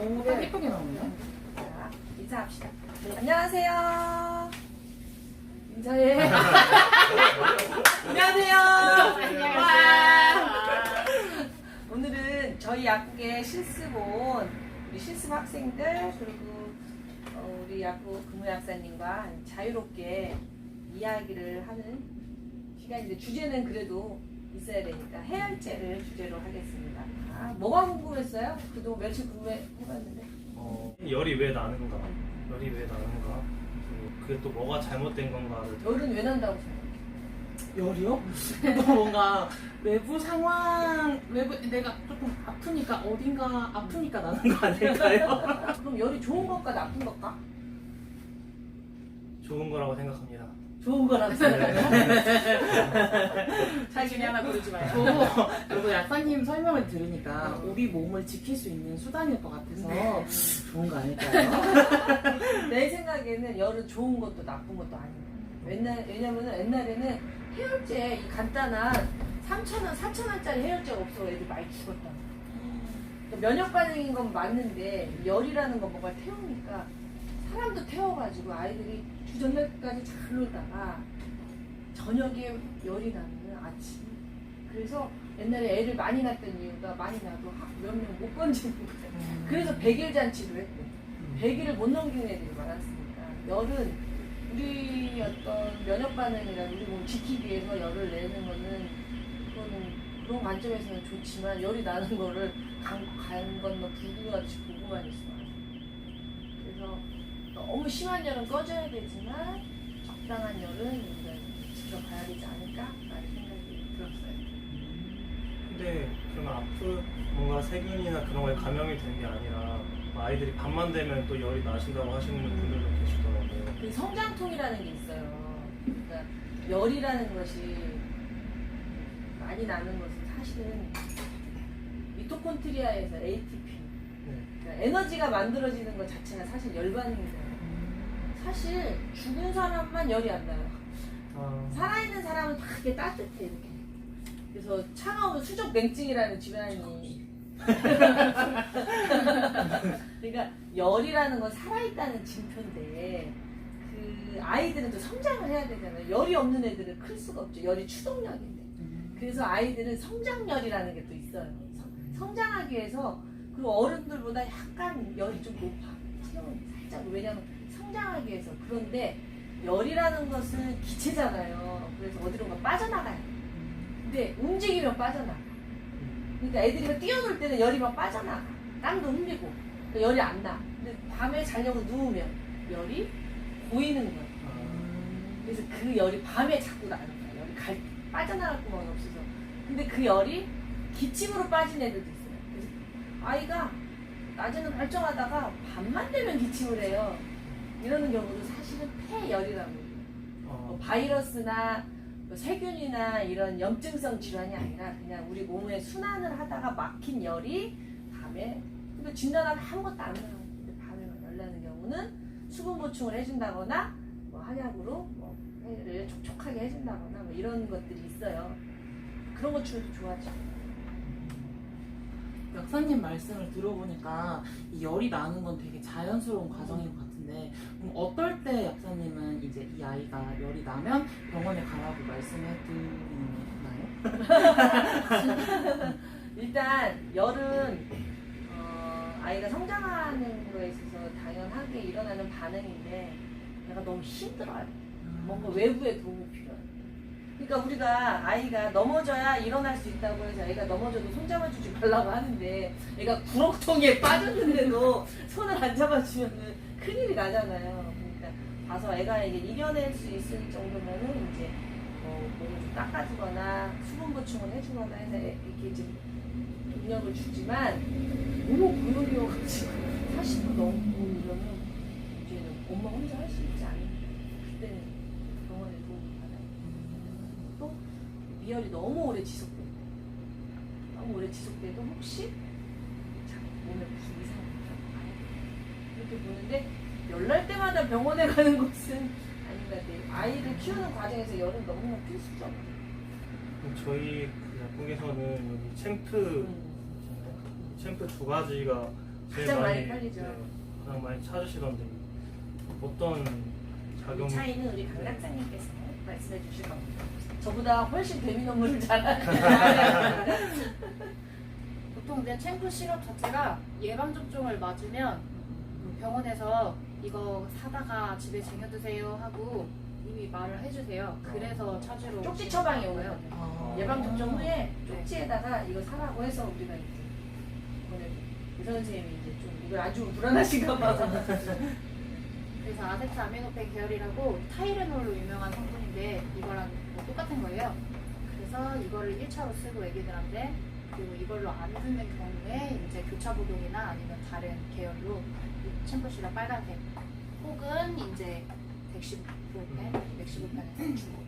오, 딱 예쁘게 나오네. 자, 인사합시다. 안녕하세요. 인사해. 안녕하세요. 와. 오늘은 저희 약국의 실습 온 우리 실습 학생들 그리고 어, 우리 약국 근무약사님과 자유롭게 이야기를 하는 시간인데 주제는 그래도 있어야 되니까 해열제를 주제로 하겠습니다. 아, 뭐가 궁금했어요? 그동안 며칠 궁금해봤는데. 어, 열이 왜 나는가? 열이 왜 나는가? 그리고 그게 또 뭐가 잘못된 건가를 열은 왜 난다고 생각해요? 열이요? 또 뭔가 외부 상황, 외부 내가 조금 아프니까 어딘가 아프니까 나는 거 아닐까요? 그럼 열이 좋은 것과 나쁜 것과? 좋은 거라고 생각합니다. 좋은 거라고 생각해요. 자신이 하나 고르지. 저, 그리고 약사님 설명을 들으니까 우리 몸을 지킬 수 있는 수단일 것 같아서 좋은 거 아닐까요? 내 생각에는 열은 좋은 것도 나쁜 것도 아니에요. 옛날, 왜냐면은 옛날에는 해열제, 이 간단한 3,000원, 4,000원짜리 해열제가 없어 애들 많이 죽었다. 그러니까 면역 반응인 건 맞는데 열이라는 건 뭔가 태우니까 사람도 태워가지고 아이들이 주저녁까지 잘 놀다가 저녁에 열이 나면 아침. 그래서 옛날에 애를 많이 낳았던 이유가 많이 나도 몇 명 못 건지는 거예요. 그래서 100일 잔치를 했대. 100일을 못 넘기는 애들이 많았으니까. 열은 우리 어떤 면역 반응이나 우리 몸 지키기 위해서 열을 내는 거는 그거는 그런 관점에서는 좋지만 열이 나는 거를 간, 간 건너 불구같이 보고만 돼. 그래서 너무 심한 열은 꺼져야 되지만 적당한 열은 우리가 지켜봐야 되지 않을까라는 생각이 들었어요. 근데 그러면 아프 뭔가 세균이나 그런 거에 감염이 된 게 아니라 아이들이 밤만 되면 또 열이 나신다고 하시는 분들도 계시더라고요. 그 성장통이라는 게 있어요. 그러니까 열이라는 것이 많이 나는 것은 사실은 미토콘트리아에서 ATP, 네. 그러니까 에너지가 만들어지는 것 자체가 사실 열반응이잖아요. 사실 죽은 사람만 열이 안 나요. 아, 살아있는 사람은 다 이렇게 따뜻해 이렇게. 그래서 차가운 수족 냉증이라는 질환이. 그러니까 열이라는 건 살아있다는 징표인데 그 아이들은 또 성장을 해야 되잖아요. 열이 없는 애들은 클 수가 없죠. 열이 추동력인데. 그래서 아이들은 성장열이라는 게 또 있어요. 성- 성장하기 위해서 그 어른들보다 약간 열이 좀 높아. 체온이 살짝 왜냐면 성장하기 위해서 그런데 열이라는 것은 기체잖아요. 그래서 어디론가 빠져나가요. 근데 움직이면 빠져나가. 그러니까 애들이 막 뛰어놀 때는 열이 막 빠져나가. 땀도 흘리고. 그러니까 열이 안 나. 근데 밤에 자려고 누우면 열이 보이는. 아, 그래서 그 열이 밤에 자꾸 나는 거야. 열이 갈, 빠져나갈 구멍이 없어서. 근데 그 열이 기침으로 빠진 애들도 있어요. 그래서 아이가 낮에는 멀쩡하다가 밤만 되면 기침을 해요. 이러는 경우도 사실은 폐열이라고 해요. 뭐 아, 바이러스나 뭐 세균이나 이런 염증성 질환이 아니라 그냥 우리 몸에 순환을 하다가 막힌 열이 밤에 근데 진단하면 아무것도 안 나요. 근데 밤에만 열 나는 경우는 수분 보충을 해준다거나 뭐 한약으로 뭐 폐를 촉촉하게 해준다거나 뭐 이런 것들이 있어요. 그런 것 치료도 좋아하죠. 약사님 말씀을 들어보니까 이 열이 나는 건 되게 자연스러운 과정인 것 같은데 그럼 어떨 때 약사님은 이제 이 아이가 열이 나면 병원에 가라고 말씀해 드리나요? 일단 열은 어, 아이가 성장하는 거에 있어서 당연하게 일어나는 반응인데 얘가 너무 힘들어요. 뭔가 외부의 도움이 필요해요. 그러니까 우리가 아이가 넘어져야 일어날 수 있다고 해서 애가 넘어져도 손 잡아 주지 말라고 하는데 애가 구렁텅이에 빠졌는데도 손을 안 잡아주면 큰일이 나잖아요. 그러니까 가서 애가 이게 이겨낼 수 있을 정도면은 이제 뭐 몸을 좀 닦아주거나 수분 보충을 해주거나 해서 애- 이렇게 이제 능력을 주지만 너무 고열이어가지고 40도 넘고 이러면 이제는 엄마 혼자 할 수 있지 않을까 그때는 병원에 받아요. 또 미열이 너무 오래 지속돼요. 너무 오래 지속돼도 혹시 자, 몸에 무슨 이상이 있나 이렇게 보는데 열날 때마다 병원에 가는 것은 아닌 것 같아요. 아이를 키우는 과정에서 열은 너무나 필수죠. 저희 그 약국에서는 여기 챔프 음. 챔프 두 가지가 제일 가장 많이 팔리죠. 네, 가장 많이 찾으시던데 어떤 작용 이 차이는 우리 강 학장님께서 말씀해 주실 겁니다. 저보다 훨씬 배민 업무를 잘하는 보통 내 챔프 시럽 자체가 예방 접종을 맞으면 그 병원에서 이거 사다가 집에 쟁여 두세요 하고 이미 말을 해주세요. 그래서 찾으러 쪽지 오시는 처방이 거고요. 오거든요. 아. 예방 접종 후에 쪽지에다가 이거 사라고 해서 우리가 이제 보내고 의사 선생님이 이제 좀 이걸 아주 불안하신가 봐. 그래서 아세트 아미노펜 계열이라고 타이레놀로 유명한 성분인데 이거랑 뭐 똑같은 거예요. 그래서 이거를 1차로 쓰고 애기들한테 그리고 이걸로 안 듣는 경우에 이제 교차 복용이나 아니면 다른 계열로 이 챔프시럽 빨간색 혹은 이제 115펜, 115펜에서 주고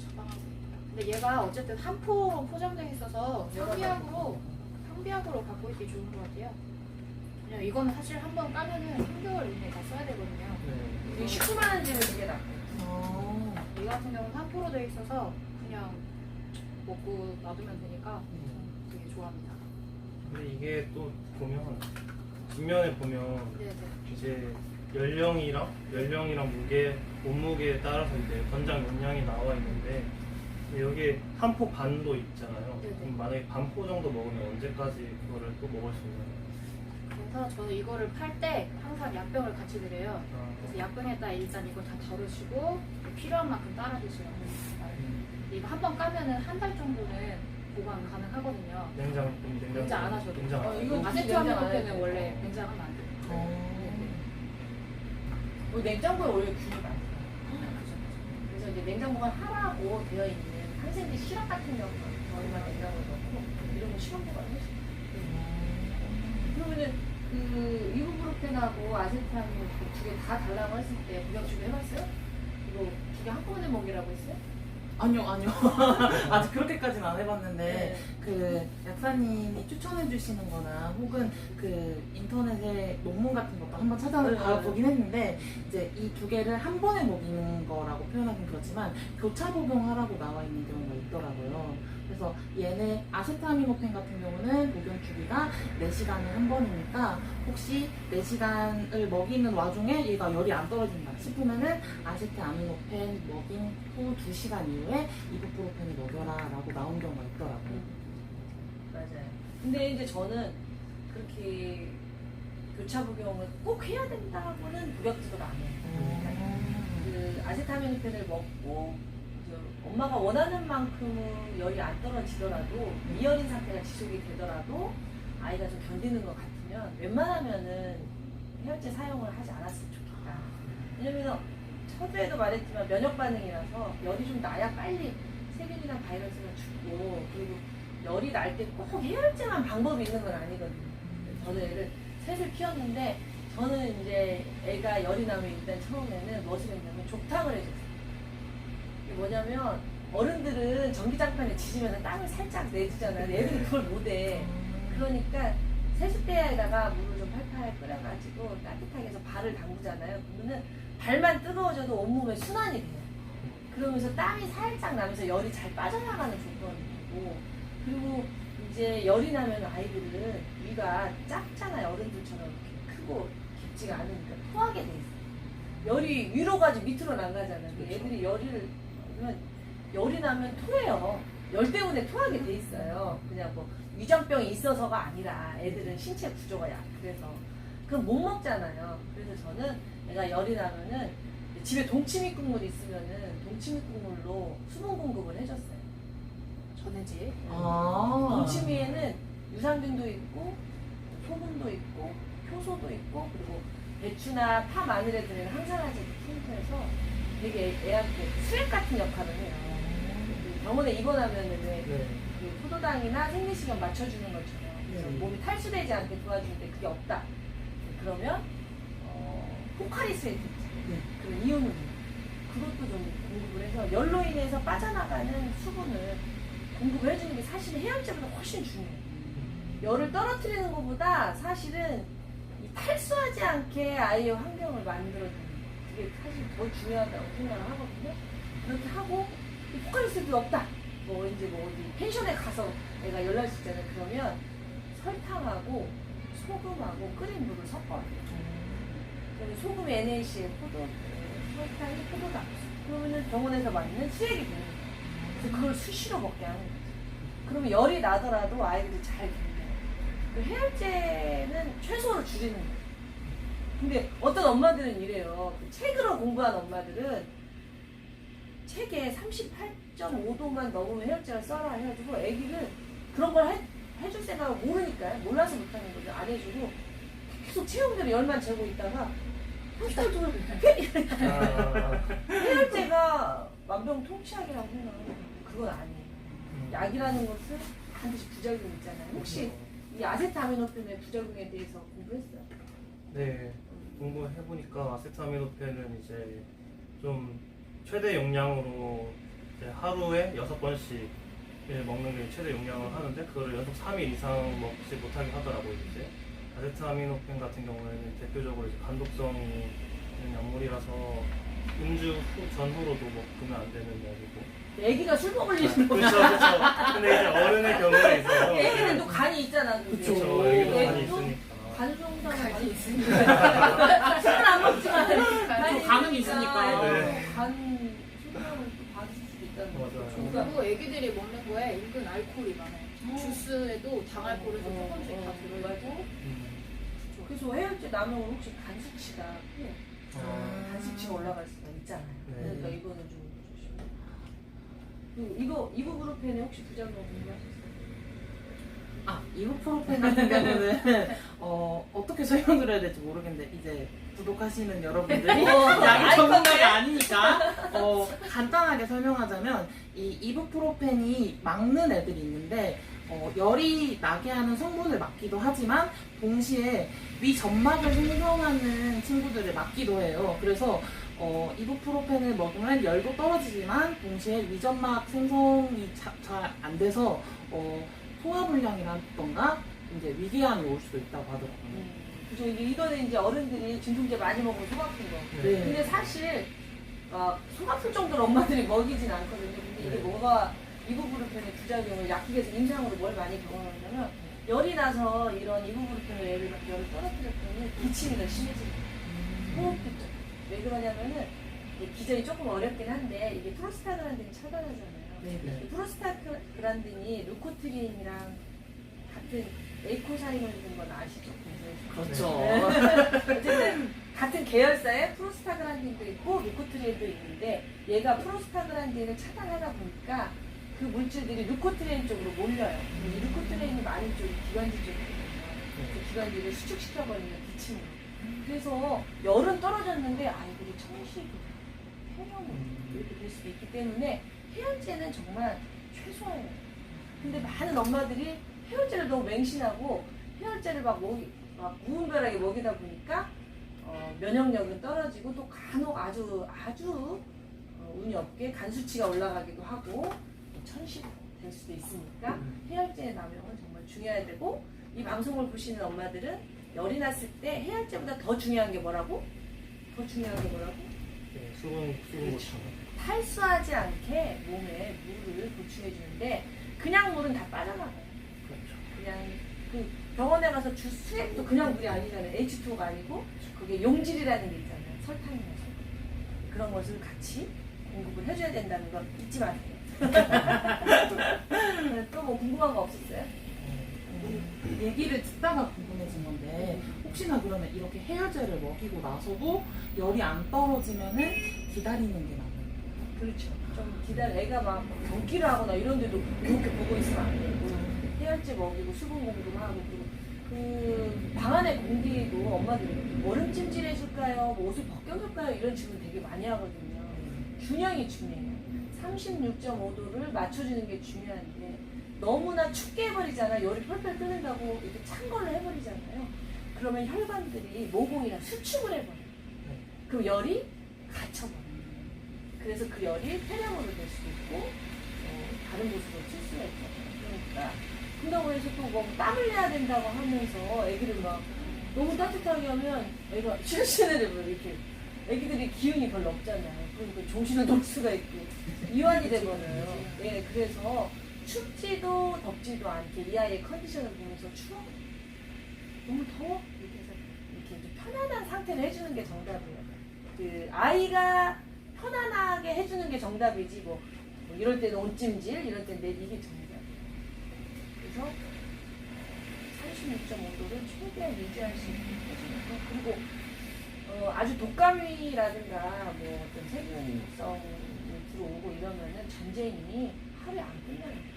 처방하고 있다. 근데 얘가 어쨌든 한 포로 포장되어 있어서 상비약으로 상비약으로 갖고 있기 좋은 것 같아요. 그냥 이거는 사실 한 번 까면은 3개월 이내에 다 써야 되거든요. 네. 이 19만 원 주면 되게 나. 어. 이 같은 경우는 한 포로 되어 있어서 그냥 먹고 놔두면 되니까 저는 되게 좋아합니다. 근데 이게 또 보면 뒷면에 보면 네네. 이제 연령이랑 연령이랑 무게 몸무게에 따라서 이제 권장 용량이 나와 있는데 여기 한 포 반도 있잖아요. 네네. 그럼 만약에 반 포 정도 먹으면 언제까지 그거를 또 먹을 수 있나요? 그래서 저는 이거를 팔 때 항상 약병을 같이 드려요. 그래서 약병에다 일단 이걸 다 덜으시고 필요한 만큼 따라 드시라고 음, 이거 한 번 까면은 한 달 정도는 보관 가능하거든요. 냉장 음, 냉장 냉장 안 하셔도 냉장 안 어, 아세트아미노펜은 냉장 안 원래 냉장하면 안 돼요. 어. 우리 냉장고에 원래 균이 많아요. 그래서 이제 냉장고가 하라고 되어 있는 항생제 시럽 같은 경우는 저희만 냉장고에 넣고 이런 거 시험 보관 해주세요. 그러면은 그 이부브로펜하고 아세트아민 두개 다 달라고 했을 때 구역 주고 해봤어요? 이거 두 개 한꺼번에 먹이라고 했어요? 아니요, 아니요. 아직 그렇게까지는 안 해봤는데, 네. 그 약사님이 추천해 주시는 거나 혹은 그 인터넷에 논문 같은 것도 한번 네. 찾아봐 보긴 했는데, 이제 이 두 개를 한 번에 먹이는 거라고 표현하긴 그렇지만, 교차 복용하라고 나와 있는 경우가 있더라고요. 그래서 얘네 아세트아미노펜 같은 경우는 복용 주기가 4시간에 한 번이니까 혹시 4시간을 먹이는 와중에 얘가 열이 안 떨어진다 싶으면은 아세트아미노펜 먹인 후 2시간 이후에 이부프로펜을 먹여라 라고 나온 경우가 있더라고요. 맞아요. 근데 이제 저는 그렇게 교차 복용을 꼭 해야 된다고는 구역지도가 안 해요. 그 아세타민펜을 먹고 엄마가 원하는 만큼은 열이 안 떨어지더라도 미열인 상태가 지속이 되더라도 아이가 좀 견디는 것 같으면 웬만하면은 해열제 사용을 하지 않았으면 좋겠다. 왜냐면 서두에도 말했지만 면역 반응이라서 열이 좀 나야 빨리 세균이나 바이러스가 죽고 그리고 열이 날 때 꼭 해열제만 방법이 있는 건 아니거든요. 저는 애를 셋을 키웠는데 저는 이제 애가 열이 나면 일단 처음에는 무엇을 했냐면 족탕을 해줬어요. 뭐냐면 어른들은 전기장판에 지지면 땀을 살짝 내주잖아요. 애들이 그걸 못해. 그러니까 세숫대에다가 물을 좀 팔팔 끓여가지고 따뜻하게 해서 발을 담그잖아요. 그러면은 발만 뜨거워져도 온몸에 순환이 돼요. 그러면서 땀이 살짝 나면서 열이 잘 빠져나가는 조건이 되고 그리고 이제 열이 나면 아이들은 위가 작잖아요. 어른들처럼 이렇게 크고 깊지가 않으니까 토하게 돼 있어요. 열이 위로 가지 밑으로 안 가잖아요. 근데 그렇죠. 애들이 열을 그러면 열이 나면 토해요. 열 때문에 토하게 돼 있어요. 그냥 뭐 위장병이 있어서가 아니라 애들은 신체 구조가 약 그래서 그럼 못 먹잖아요. 그래서 저는 애가 열이 나면은 집에 동치미 국물 있으면은 동치미 국물로 수분 공급을 해줬어요. 전해질. 아. 동치미에는 유산균도 있고 소금도 있고 효소도 있고 그리고 배추나 파 마늘에 들어있는 항산화제도 풍부해서 되게 애한테 스웩 같은 역할을 해요. 그 병원에 입원하면은 왜 네. 그 포도당이나 생리시간 맞춰주는 것처럼 그래서 네. 몸이 탈수되지 않게 도와주는데 그게 없다. 그러면 어, 포카리 스웨트 네. 그런 이온을 그것도 좀 공급을 해서 열로 인해서 빠져나가는 수분을 공급을 해주는 게 사실은 해열제보다 훨씬 중요해요. 열을 떨어뜨리는 것보다 사실은 이 탈수하지 않게 아이의 환경을 만들어주는 거. 그게 사실 더 중요하다고 생각을 하거든요. 그렇게 하고 이 포카리스도 없다. 뭐 이제 뭐 어디 펜션에 가서 내가 연락을 있잖아요. 그러면 설탕하고 소금하고 끓인 물을 섞어요. 그리고 소금에 NaCl, 포도, 설탕이 포도당. 그러면은 병원에서 맞는 쓰레기 되는 거예요. 그래서 그걸 수시로 먹게 하는 거죠. 그러면 열이 나더라도 아이들이 잘 견뎌요. 그 해열제는 최소로 줄이는 거예요. 근데 어떤 엄마들은 이래요. 그 책으로 공부한 엄마들은 책에 38.5도만 넘으면 해열제를 써라 해가지고 애기를 그런 걸 해, 해줄 생각을 모르니까요. 몰라서 못하는 거죠. 안 해주고 계속 체온대로 열만 재고 있다가 38도를 아, 해열제가 만병통치약이라고 해요. 그건 아니에요. 음. 약이라는 것은 반드시 부작용이 있잖아요. 혹시 이 아세타미노펜의 부작용에 대해서 공부했어요? 네, 공부해보니까 아세타미노펜은 이제 좀 최대 용량으로 이제 하루에 여섯 번씩 먹는 게 최대 용량을 하는데 그거를 연속 3일 이상 먹지 못하게 하더라고요 이제. 아세타미노펜 같은 경우에는 대표적으로 이제 간독성이 있는 약물이라서 음주 후, 전후로도 먹으면 안 되는 약이고. 애기가 술 먹을 일이 그렇죠 그렇죠 근데 이제 어른의 경우에 있어서 애기는 또 간이 있잖아. 그렇죠 애기도 많이 있으니까 간이 있으니까. 술은 안 먹지만 또 간은 있으니까. 네. 간 술량을 또 받을 수도 있다는 거죠. 맞아요. 그리고 애기들이 먹는 거에 은근 알코올이 많아요. 주스에도 장알코올에서 조금씩 다 들어있고 음. 그래서 해열제 남용은 혹시 간 수치가 예, 아, 간 수치가 올라갈 수가 있잖아요. 네. 그러니까 이거는 좀. 그리고 이거 이부브루펜에 혹시 부작용 공부하셨어요? 아, 이부프로펜 같은 경우는 어, 어떻게 설명을 해야 될지 모르겠는데 이제 구독하시는 여러분들이 어, 약이 알 전문가가. 아니니까 어, 간단하게 설명하자면 이 이부프로펜이 막는 애들이 있는데 어, 열이 나게 하는 성분을 막기도 하지만 동시에 위 점막을 생성하는 친구들을 막기도 해요. 그래서 어, 이부프로펜을 먹으면 열도 떨어지지만 동시에 위점막 생성이 잘 안 돼서 어, 소화불량이라던가 이제 위궤양이 올 수도 있다고 하더라고요. 그죠 이게 이거는 이제 어른들이 진통제 많이 먹으면 속 아픈 거. 네. 근데 사실 어, 속 아플 정도로 엄마들이 먹이진 않거든요. 근데 이게 네. 뭐가 이부브루펜의 부작용을 약국에서 임상으로 뭘 많이 경험하냐면 열이 나서 이런 이부브루펜을 애를 열을 떨어뜨렸더니 기침이 더 거예요. 호흡도 좀. 왜 그러냐면은 기전이 조금 어렵긴 한데 이게 프로스타그란딘이 차단하잖아요. 네, 네. 이 프로스타 그란딘이 루코트린이랑 같은 에이코사인을 주는 건 아시죠? 그렇죠. 네. 어쨌든 같은 계열사의 프로스타그란딘도 있고 루코트린도 있는데 얘가 프로스타그란딘을 차단하다 보니까 그 물질들이 루코트린 쪽으로 몰려요. 이 루코트린이 많은 쪽이 기관지 쪽이거든요. 그 기관지를 수축시켜버리는 기침으로. 그래서 열은 떨어졌는데 아이들이 천식이 폐렴 이렇게 될 수도 있기 때문에 해열제는 정말 최소화예요. 근데 많은 엄마들이 해열제를 너무 맹신하고 해열제를 막 먹이 막 무분별하게 먹이다 보니까 어, 면역력은 떨어지고 또 간혹 아주 아주 어, 운이 없게 간 수치가 올라가기도 하고 천식 될 수도 있으니까 해열제의 남용은 정말 중요해야 되고 이 방송을 보시는 엄마들은 열이 났을 때 해열제보다 더 중요한 게 뭐라고? 더 중요한 게 뭐라고? 네, 수분 수분 그렇죠. 보충 탈수하지 않게 몸에 물을 보충해 주는데 그냥 물은 다 빠져나가요. 그렇죠. 그냥 그 병원에 가서 주 수액도 그냥 물이 아니잖아요. H2가 아니고 그게 용질이라는 게 있잖아요. 설탕이나 소금. 그런 것을 같이 공급을 해줘야 된다는 걸 잊지 마세요. 또 뭐 궁금한 거 없었어요? 음, 얘기를 듣다가 궁금해진 건데 혹시나 그러면 이렇게 해열제를 먹이고 나서도 열이 안 떨어지면은 기다리는 게 나아요. 그렇죠. 좀 기다려. 애가 막 경기를 하거나 이런 데도 그렇게 보고 있으면 안 되고 해열제 먹이고 수분 공급하고 그 방 안의 공기도 엄마들이 얼음 찜질해 줄까요? 뭐 옷을 벗겨줄까요? 이런 질문 되게 많이 하거든요. 균형이 중요해요. 36.5도를 맞춰주는 게 중요한데 너무나 춥게 해버리잖아. 열이 펄펄 끓는다고 이렇게 찬 걸로 해버리잖아요. 그러면 혈관들이 모공이랑 수축을 해버려요. 그럼 열이 갇혀버려요. 그래서 그 열이 폐렴으로 될 수도 있고 어, 다른 곳으로 튈 수가 있잖아요. 그러니까 그런다고 해서 또뭐 땀을 내야 된다고 하면서 애기를 막 너무 따뜻하게 하면 애가 실신을 뭐 이렇게 애기들이 기운이 별로 없잖아요. 그러니까 정신을 놓을 수가 있고 이완이 되거든요. 예, 그래서 춥지도 덥지도 않게 이 아이의 컨디션을 보면서 추워. 너무 더워 이렇게 해서 이렇게 좀 편안한 상태를 해주는 게 정답이에요. 그 아이가 편안하게 해주는 게 정답이지 뭐, 뭐 이럴 때는 온찜질 이럴 때는 내 이게 정답이에요. 그래서 36.5도를 최대한 유지할 수 있게 해주는 거 그리고 어, 아주 독감이라든가 뭐 어떤 세균성이 들어오고 이러면은 전쟁이 하루에 안 끝나요.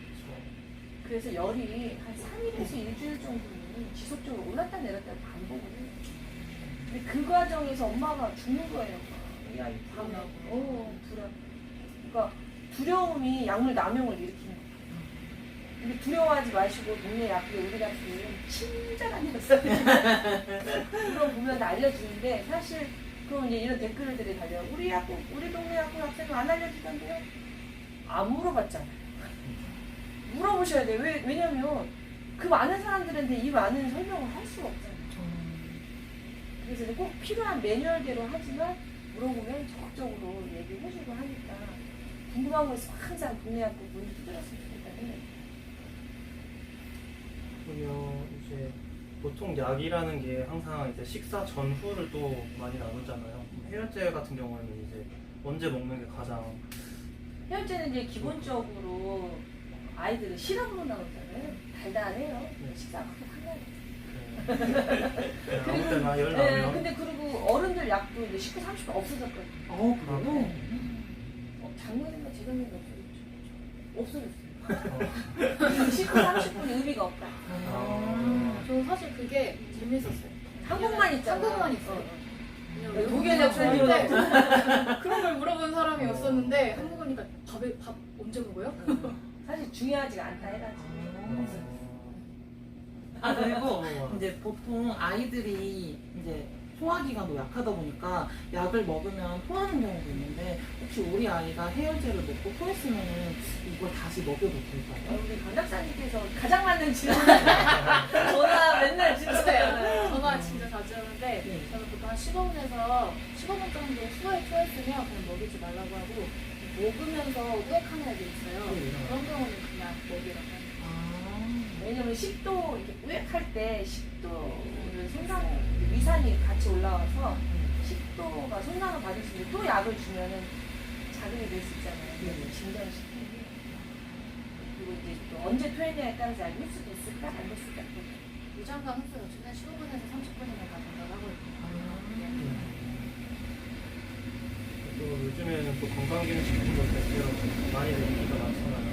그래서 열이 한 3일에서 일주일 정도는 지속적으로 올랐다 내렸다 반복을 해요. 근데 그 과정에서 엄마가 죽는 거예요. 이 아이 불안하고. 어, 불안. 그러니까 두려움이 약물 남용을 일으키는 거예요. 근데 두려워하지 마시고 동네 약국에 우리 같은 친절한 역사들 그런 보면 다 알려주는데 사실 그럼 이제 이런 댓글들이 달려요. 우리 약국, 우리 동네 약국 학생은 안 알려주던데요? 안 물어봤잖아요. 물어보셔야 돼요. 왜, 왜냐면 그 많은 사람들한테 이 많은 설명을 할 수가 없잖아요. 그래서 꼭 필요한 매뉴얼대로 하지만 물어보면 적극적으로 얘기를 해주고 하니까 궁금한 거 있으면 항상 동네 약국 문을 두드렸으면 좋겠다는 그러면 이제 보통 약이라는 게 항상 이제 식사 전후를 또 많이 나누잖아요. 해열제 같은 경우에는 이제 언제 먹는 게 가장 해열제는 이제 기본적으로 아이들은 실험문 나오잖아요. 달달해요. 네. 식사 그렇게 아무 때나 열 네, 나면 근데 그리고 어른들 약도 이제 19, 30분 없어졌거든요. 어, 그래요? 어, 작년인가 재작년에 없어졌죠. 없어졌어요. 어, 19, 30분이 의미가 없다. 아. 저 사실 그게 재밌었어요. 한국만 있잖아. 한국만 있어요. 어. 독일 약때 들어갔고. 그런 걸 물어본 사람이 없었는데 한국 오니까 밥에 밥 언제 먹어요? 사실 중요하지가 않다 해가지고. 어, 아 그리고 어, 이제 보통 아이들이 이제 소화기관도 약하다 보니까 약을 먹으면 토하는 경우도 있는데 혹시 우리 아이가 해열제를 먹고 토했으면은 이걸 다시 먹여도 될까요? 우리 강 작사님께서 가장 맞는 질문. 전화 맨날 주세요. 전화 진짜 자주 하는데 네. 저는 보통 한 15분에서 15분 정도 후에 토했으면 그냥 먹이지 말라고 하고 먹으면서 우액하는 애들 있어요. 네. 그런 경우는 그냥 먹이라고. 아, 왜냐면 식도 이렇게 우액할 때 식도를 손상 위산이 같이 올라와서 식도가 손상을 받을 수 있는데 또 약을 주면은 자극이 될 수 있잖아요. 네. 진정시키는 그리고 이제 또 언제 토해냐에 따라서 약이 흡수됐을까 안 됐을까 또 유장과 흡수가 최대 15분에서 30분이면 다 된다고 하고 있고요. 아. 또 요즘에는 또 건강기능식품도 되게 많이 내기가 많잖아요.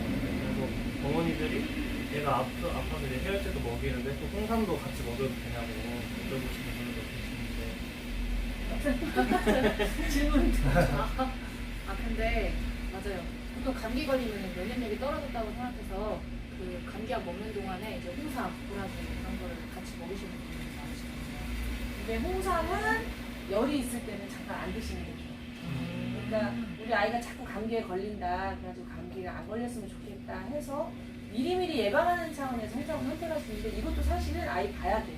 그래서 어머니들이 얘가 아프, 아파서 이제 해열제도 먹이는데 또 홍삼도 같이 먹여도 되냐고 여쭤보시는 분들도 계시는데 질문 아, 아 근데 맞아요. 보통 감기 걸리면 면역력이 떨어졌다고 생각해서 그 감기약 먹는 동안에 이제 홍삼, 보라색 이런 거를 같이 먹이시는 분들이 많으시거든요. 근데 홍삼은 열이 있을 때는 잠깐 안 드시는 게 좋아요. 그러니까 우리 아이가 자꾸 감기에 걸린다. 그래가지고 감기가 안 걸렸으면 좋겠다 해서 미리미리 예방하는 차원에서 홍삼을 선택할 수 있는데 이것도 사실은 아이 봐야 돼요.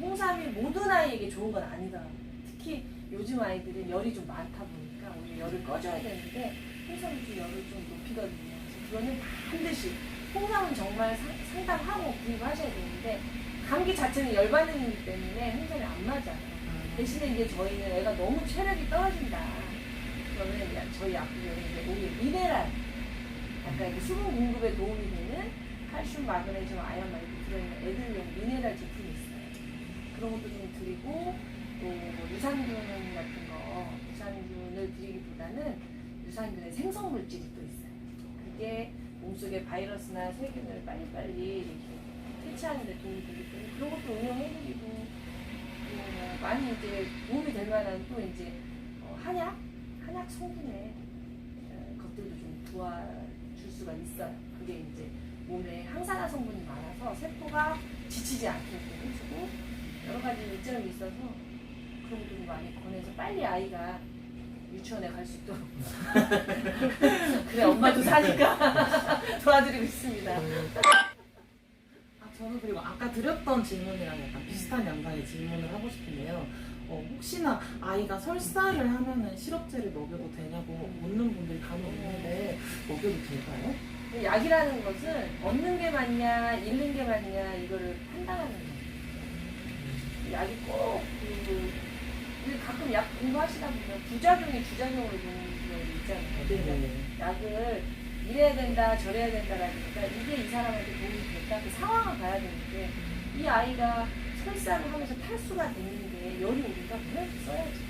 홍삼이 모든 아이에게 좋은 건 아니더라고요. 특히 요즘 아이들은 열이 좀 많다 보니까 오히려 열을 꺼줘야 되는데 홍삼이 좀 열을 좀 높이거든요. 그래서 그거는 반드시 홍삼은 정말 상, 상담하고 구입을 하셔야 되는데 감기 자체는 열 반응이기 때문에 홍삼이 안 맞아요. 대신에 이제 저희는 애가 너무 체력이 떨어진다. 그러면 저희 약국에는 이제 오히려 미네랄, 약간 이렇게 수분 공급에 도움이 되는 칼슘, 마그네슘, 아연 막 이렇게 들어있는 애들용 미네랄 제품이 있어요. 그런 것도 좀 드리고 또 뭐 유산균 같은 거, 유산균을 드리기보다는 유산균의 생성 물질이 또 있어요. 그게 몸속에 바이러스나 세균을 빨리빨리 이렇게 퇴치하는 데 도움이 되기 때문에 그런 것도 응용해드리고 어, 많이 이제 도움이 될 만한 또 이제 어, 한약, 한약 성분의 어, 것들도 좀 도와줄 수가 있어요. 그게 이제 몸에 항산화 성분이 많아서 세포가 지치지 않게끔 해주고 여러 가지 이점이 있어서 그런 좀 많이 권해서 빨리 아이가 유치원에 갈 수 있도록 그래 엄마도 사니까 도와드리고 있습니다. 아, 저는 그리고 아까 드렸던 질문이랑 약간 비슷한 양상의 질문을 하고 싶은데요. 어, 혹시나 아이가 설사를 하면은 시럽제를 먹여도 되냐고 묻는 분들이 간혹 있는데 먹여도 될까요? 약이라는 것은 얻는 게 맞냐, 잃는 게 맞냐 이거를 판단하는 거예요. 약이 꼭 그, 우리 가끔 약 공부하시다 보면 부작용이 부작용으로 보는 경우 있잖아요. 네네. 약을 이래야 된다 저래야 된다라니까 이게 이 사람한테 도움이 됐다 그 상황을 봐야 되는데 이 아이가 설사를 하면서 탈수가 됐는데 열이 오니까 그냥 써야지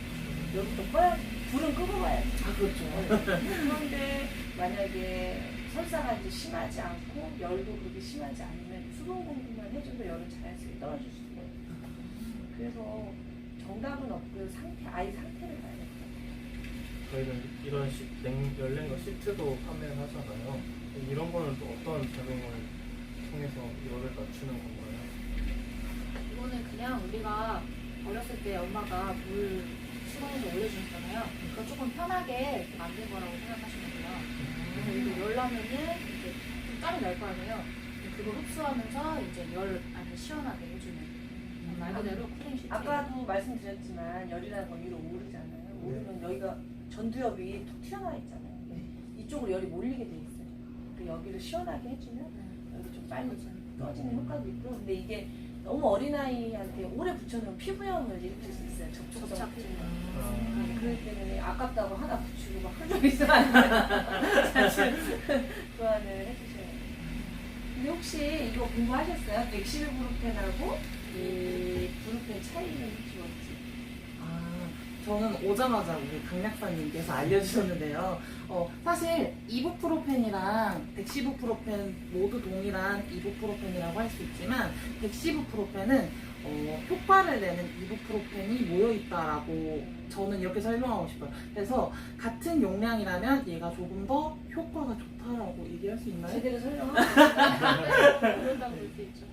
열이 또 꺼야지 불은 끄고 가야지 아 그렇죠. 그런데 만약에 설사가 이제 심하지 않고 열도 그렇게 심하지 않으면 수분 공급만 해줘도 열은 자연스럽게 떨어질 수 있어요 그래서 정답은 없고 상태 아이 상태를 봐야 돼요 저희는 이런 시, 냉, 열냉과 시트도 판매를 하잖아요. 이런 거는 또 어떤 작용을 통해서 열을 낮추는 건가요? 이거는 그냥 우리가 어렸을 때 엄마가 물 수건에서 올려주셨잖아요. 그거 조금 편하게 만든 거라고 생각하시면 돼요. 그래서 이거 열 나면은 이제 좀 땀이 날 거 아니에요. 그걸 흡수하면서 이제 열 안에 시원하게 해주는 말 그대로 쿨링 시트. 아까도 말씀드렸지만 열이라는 건 위로 오르잖아요. 오르면 여기가 전두엽이 톡 튀어나와 있잖아요. 이쪽으로 열이 몰리게 돼 있어요. 그 여기를 시원하게 해주면 여기 좀 빨리 꺼지는 효과도 있고 근데 이게 너무 어린아이한테 오래 붙여놓으면 피부염을 일으킬 수 있어요. 접촉성. 피부염. 아, 네, 그렇기 때문에 아깝다고 하나 붙이고 막 있으면 안 돼요. 사실 교환을 해주셔야 돼요. 근데 혹시 이거 공부하셨어요? 엑시르 브루펜하고 이 브루펜? 아, 저는 오자마자 우리 강 약사님께서 알려주셨는데요. 어, 사실 이부프로펜이랑 덱시부프로펜 모두 동일한 이부프로펜이라고 할 수 있지만 덱시부프로펜은 어, 효과를 내는 이부프로펜이 모여 있다라고 저는 이렇게 설명하고 싶어요. 그래서 같은 용량이라면 얘가 조금 더 효과가 좋다라고 얘기할 수 있나요? 제대로 설명하고 그런다고 볼수 있죠.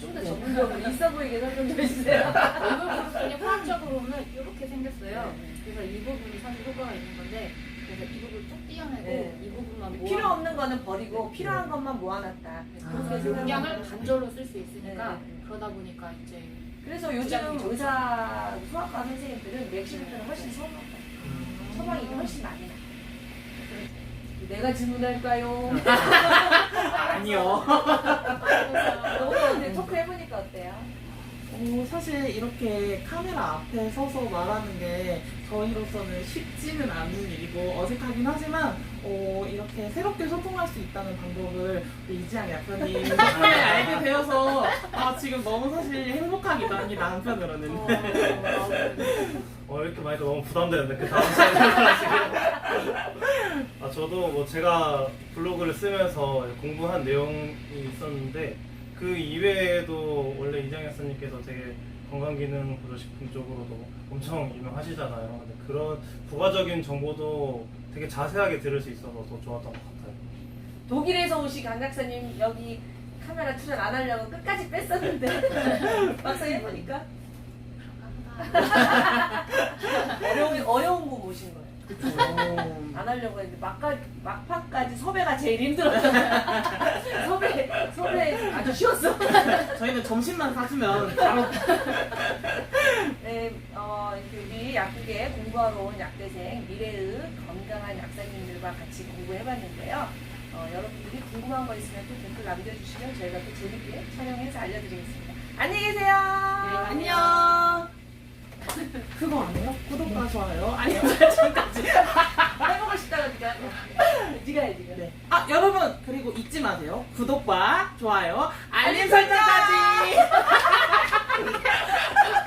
좀더 전문적으로 있어 보이게 설명 좀 해주세요. 이걸 그냥 화학적으로는 이렇게 생겼어요. 네. 그래서 이 부분이 사실 효과가 있는 건데 그래서 이 부분을 쭉 띄어내고 네. 이 부분만 모아 필요 없는 거는 버리고 필요한 것만 모아놨다. 아, 그래서 용량을 반절로 쓸 수 있으니까 네. 그러다 보니까 이제 그래서 요즘 의사 수학과 선생님들은 맥시부터는 훨씬 선호해요. 음, 처방이 훨씬 많이 나. 내가 질문할까요? 아니요. 너무 근데 토크 해보니까 어때요? 어, 사실 이렇게 카메라 앞에 서서 말하는 게 저희로서는 쉽지는 않은 일이고 어색하긴 하지만 어, 이렇게 새롭게 소통할 수 있다는 방법을 우리 이지양 약사님 덕분에 알게 되어서 아, 지금 너무 사실 행복하기도 합니다 한편으로는. 어, 어, 이렇게 말하니까 너무 부담되는데 그 다음 시간에 아 저도 뭐 제가 블로그를 쓰면서 공부한 내용이 있었는데 그 이외에도 원래 이장 약사님께서 되게 건강기능 보조식품 쪽으로도 엄청 유명하시잖아요. 근데 그런 부가적인 정보도 되게 자세하게 들을 수 있어서 더 좋았던 것 같아요. 독일에서 오신 강 작사님 여기 카메라 출연 안 하려고 끝까지 뺐었는데 막상 해보니까 어려운 어려운 거 모신 거예요. 어, 안 하려고 했는데 막까, 막판까지 섭외가 제일 힘들었어요. 섭외 섭외 아주 쉬웠어. 저희는 점심만 사주면 바로 네, 어, 우리 약국에 공부하러 온 약대생 미래의 건강한 약사님들과 같이 공부해봤는데요. 어, 여러분들이 궁금한 거 있으면 또 댓글 남겨주시면 저희가 또 재밌게 촬영해서 알려드리겠습니다. 안녕히 계세요. 네, 안녕 그거 안 해요? 구독과 좋아요 알림 설정까지 해보고 싶다 그러니까 네가 해 네가. 네. 아 여러분 그리고 잊지 마세요. 구독과 좋아요 알림 설정까지.